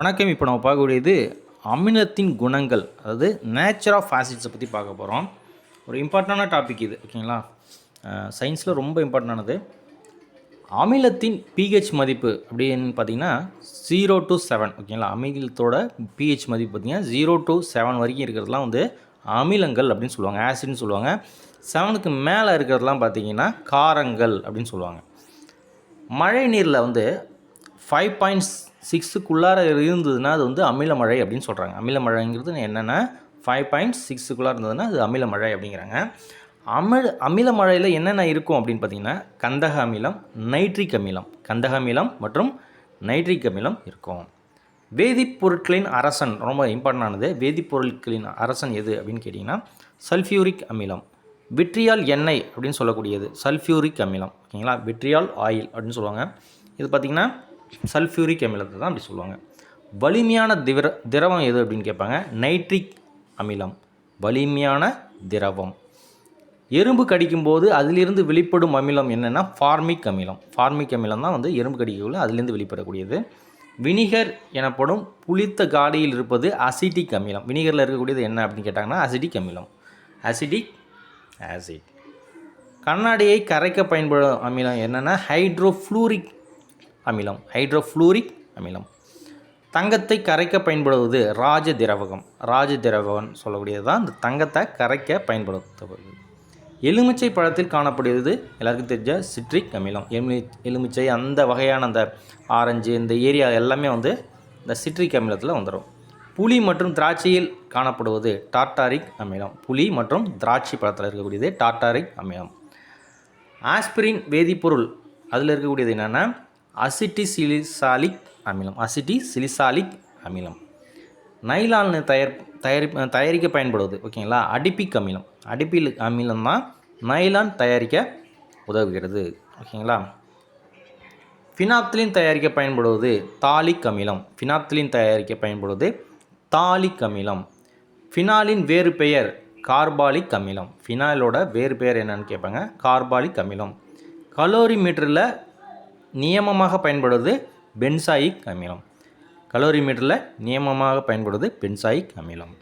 வணக்கம். இப்போ நம்ம பார்க்கக்கூடியது அமிலத்தின் குணங்கள் அதாவது நேச்சர் ஆஃப் ஆசிட்ஸை பற்றி பார்க்க போகிறோம் ஒரு இம்பார்ட்டண்டான டாபிக் இது ஓகேங்களா சயின்ஸில் ரொம்ப இம்பார்ட்டண்டானது அமிலத்தின் பிஹெச் மதிப்பு அப்படின்னு பார்த்தீங்கன்னா ஜீரோ டு செவன் ஓகேங்களா அமிலத்தோட பிஹெச் மதிப்பு பார்த்திங்கன்னா ஜீரோ டு செவன் வரைக்கும் இருக்கிறதுலாம் வந்து அமிலங்கள் அப்படின்னு சொல்லுவாங்க ஆசிட்னு சொல்லுவாங்க. செவனுக்கு மேலே இருக்கிறதுலாம் பார்த்தீங்கன்னா காரங்கள் அப்படின்னு சொல்லுவாங்க. மழை நீரில் வந்து ஃபைவ் பாயிண்ட் சிக்ஸுக்குள்ளார இருந்ததுன்னா அது வந்து அமில மழை அப்படின்னு சொல்கிறாங்க அமில மழைங்கிறது என்னென்னா ஃபைவ் பாயிண்ட் சிக்ஸுக்குள்ளார இருந்ததுன்னா அது அமில மழை அப்படிங்கிறாங்க. அமில அமில மழையில் என்னென்ன இருக்கும் அப்படின்னு பார்த்தீங்கன்னா கந்தக அமிலம் நைட்ரிக் அமிலம் கந்தக அமிலம் மற்றும் நைட்ரிக் அமிலம் இருக்கும். வேதிப்பொருட்களின் அரசன் ரொம்ப இம்பார்ட்டண்டானது வேதிப்பொருட்களின் அரசன் எது அப்படின்னு கேட்டிங்கன்னா சல்ஃபியூரிக் அமிலம். விட்ரியால் எண்ணெய் அப்படின்னு சொல்லக்கூடியது சல்ஃபியூரிக் அமிலம். ஓகேங்களா? விட்ரியால் ஆயில் அப்படின்னு சொல்லுவாங்க. இது பார்த்திங்கன்னா சல்ஃபியூரிக் அமிலத்தை தான் அப்படி சொல்லுவாங்க. வலிமையான திர திரவம் எது அப்படின்னு கேட்பாங்க? நைட்ரிக் அமிலம். வலிமையான திரவம். எறும்பு கடிக்கும்போது அதிலிருந்து வெளிப்படும் அமிலம் என்னென்னா ஃபார்மிக் அமிலம். ஃபார்மிக் அமிலம் தான் வந்து எறும்பு கடிக்கக்குள்ள அதிலிருந்து வெளிப்படக்கூடியது. வினிகர் எனப்படும் புளித்த காடியில் இருப்பது அசிட்டிக் அமிலம். வினிகரில் இருக்கக்கூடியது என்ன அப்படின்னு கேட்டாங்கன்னா அசிட்டிக் அமிலம். Acetic acid. கண்ணாடியை கரைக்க பயன்படும் அமிலம் என்னென்னா ஹைட்ரோஃப்ளூரிக் அமிலம் ஹைட்ரோஃப்ளூரிக் அமிலம். தங்கத்தை கரைக்க பயன்படுவது ராஜ திரவகம். ராஜ திரவகம் சொல்லக்கூடியது தான் இந்த தங்கத்தை கரைக்க பயன்படுத்தப்படுது. எலுமிச்சை பழத்தில் காணப்படுவது எல்லாருக்கும் தெரிஞ்ச சிட்ரிக் அமிலம். எலுமி எலுமிச்சை அந்த வகையான அந்த ஆரஞ்சு இந்த ஏரியா எல்லாமே வந்து இந்த சிட்ரிக் அமிலத்தில் வந்துடும் புளி மற்றும் திராட்சையில் காணப்படுவது டாட்டாரிக் அமிலம். புளி மற்றும் திராட்சை பழத்தில் இருக்கக்கூடியது டாட்டாரிக் அமிலம். ஆஸ்பிரின் வேதிப்பொருள். அதில் இருக்கக்கூடியது என்னென்னா அசிட்டிசிலிசாலிக் அமிலம் அசிட்டிசிலிசாலிக் அமிலம். நைலான் தயார் தயாரி தயாரிக்க பயன்படுவது ஓகேங்களா? அடிப்பிக் அமிலம். அடிப்பில் அமிலம் தான் நைலான் தயாரிக்க உதவுகிறது ஓகேங்களா? ஃபினாப்திலின் தயாரிக்க பயன்படுவது தாலிக் அமிலம். ஃபினாப்திலின் தயாரிக்க பயன்படுவது தாலிக் அமிலம். ஃபினாலின் வேறு பெயர் கார்பாலிக் அமிலம். ஃபினாலோட வேறு பெயர் என்னன்னு கேட்பாங்க கார்பாலிக் அமிலம். கலோரி மீட்டரில் நியமமாக பயன்படுவது பென்சாயிக் அமிலம். கலோரி மீட்டரில் நியமமாக பயன்படுவது பென்சாயிக் அமிலம்.